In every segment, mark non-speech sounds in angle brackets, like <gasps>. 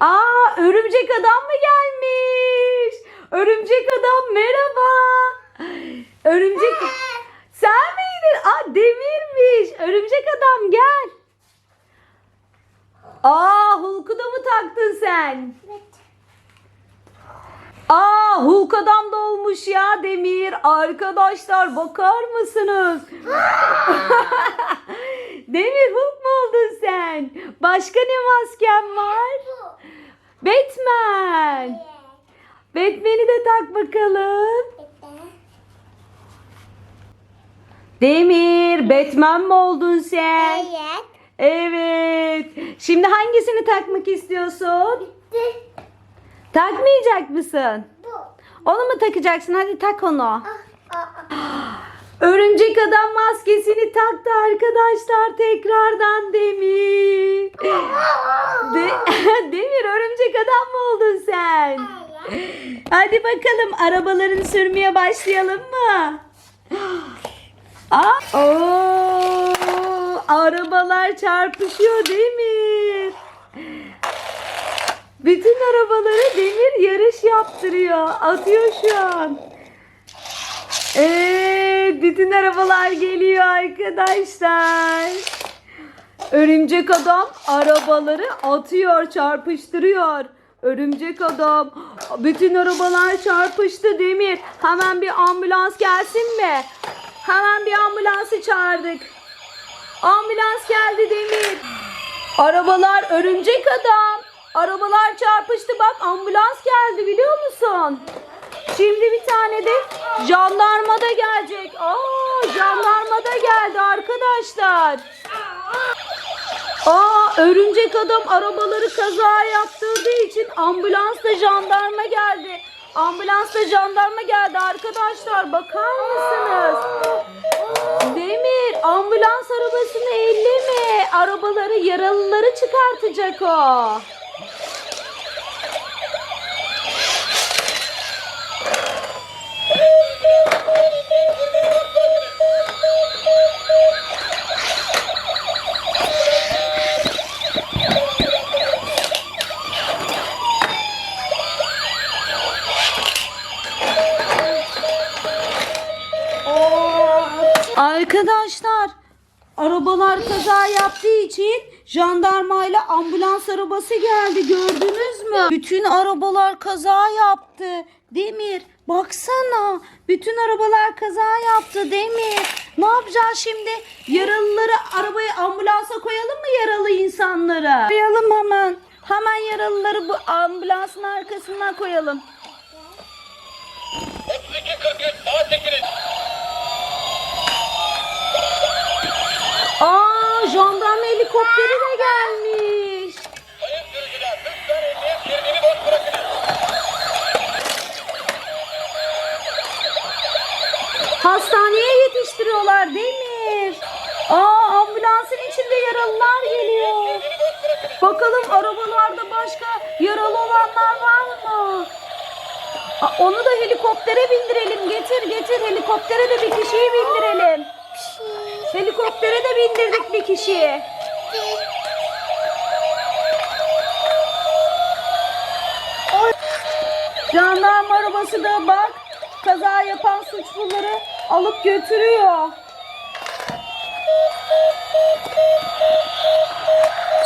Aa örümcek adam mı gelmiş? Örümcek adam merhaba. Örümcek sen miydin? Aa demirmiş. Örümcek adam gel. Aa Hulk'u da mı taktın sen? Aa Hulk adam da olmuş ya Demir. Arkadaşlar bakar mısınız? <laughs> Demir Hulk mu oldun sen? Başka ne masken var? Batman. Batman'i de tak bakalım. Demir, Batman mi oldun sen? Evet. Evet. Şimdi hangisini takmak istiyorsun? Takmayacak mısın? Bu. Onu mu takacaksın? Hadi tak onu. Ah, ah, ah. Örümcek adam maskesini taktı arkadaşlar tekrardan Demir. De- Demir örümcek adam mı oldun sen? Hadi bakalım arabalarını sürmeye başlayalım mı? Aa, <gasps> oo, arabalar çarpışıyor Demir. Bütün arabaları Demir yarış yaptırıyor. Atıyor şu an. Evet, bütün arabalar geliyor arkadaşlar. Örümcek adam arabaları atıyor, çarpıştırıyor. Örümcek adam bütün arabalar çarpıştı Demir. Hemen bir ambulans gelsin mi? Hemen bir ambulansı çağırdık. Ambulans geldi Demir. Arabalar örümcek adam. Arabalar çarpıştı bak ambulans geldi biliyor musun? Şimdi bir tane de jandarma da gelecek. Aa jandarma da geldi arkadaşlar. Aa örümcek adam arabaları kaza yaptırdığı için ambulans da jandarma geldi. Ambulans da jandarma geldi arkadaşlar bakar mısınız? Demir ambulans arabasını elleme. Arabaları yaralıları çıkartacak o. Arkadaşlar arabalar kaza yaptığı için jandarmayla ambulans arabası geldi gördünüz mü? Bütün arabalar kaza yaptı. Demir baksana bütün arabalar kaza yaptı Demir. Ne yapacağız şimdi? Yaralıları arabaya ambulansa koyalım mı yaralı insanları? Koyalım hemen. Hemen yaralıları bu ambulansın arkasına koyalım. 32 43 18 helikopteri de gelmiş. Sayın sürücüler lütfen emniyet şeridini boş bırakınız. Hastaneye yetiştiriyorlar Demir. Aa ambulansın içinde yaralılar geliyor. Bakalım arabalarda başka yaralı olanlar var mı? Aa, onu da helikoptere bindirelim. Getir getir helikoptere de bir kişiyi bindirelim. Helikoptere de bindirdik bir kişiyi. Jandarma arabası da bak kaza yapan suçluları alıp götürüyor.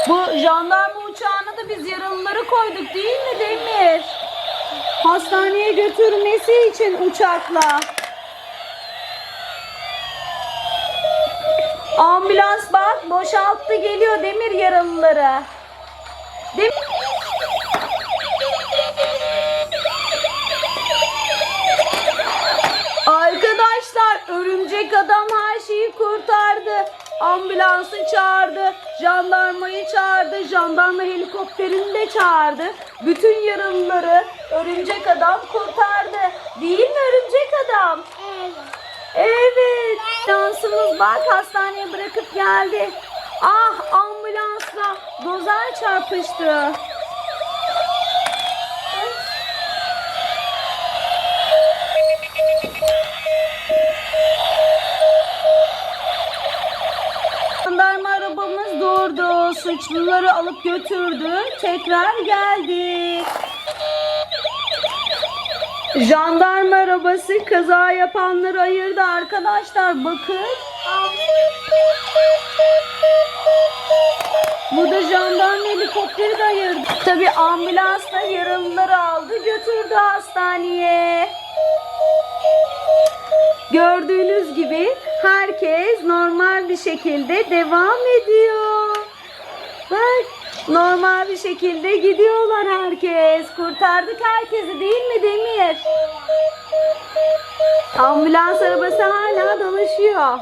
Bu jandarma uçağına da biz yaralıları koyduk değil mi Demir? Hastaneye götürmesi için uçakla. Ambulans bak boşalttı geliyor Demir yaralıları. Demir. Arkadaşlar örümcek adam her şeyi kurtardı. Ambulansı çağırdı, jandarmayı çağırdı, jandarma helikopterini de çağırdı. Bütün yaralıları örümcek adam kurtardı. Değil mi örümcek adam? Evet. Evet. Şansımız bak hastaneye bırakıp geldi. Ah ambulansla dozer çarpıştı. Jandarma arabamız durdu. suçluları alıp götürdü. Tekrar geldi. Jandarma arabası kaza yapanları ayırdı arkadaşlar. Bakın. Burada jandarma helikopteri de ayırdı. Tabi ambulans da yaralıları aldı götürdü hastaneye. Gördüğünüz gibi herkes normal bir şekilde devam ediyor. Bak normal bir şekilde gidiyorlar herkes. Kurtardık herkesi değil mi Demir? Ambulans arabası hala dolaşıyor.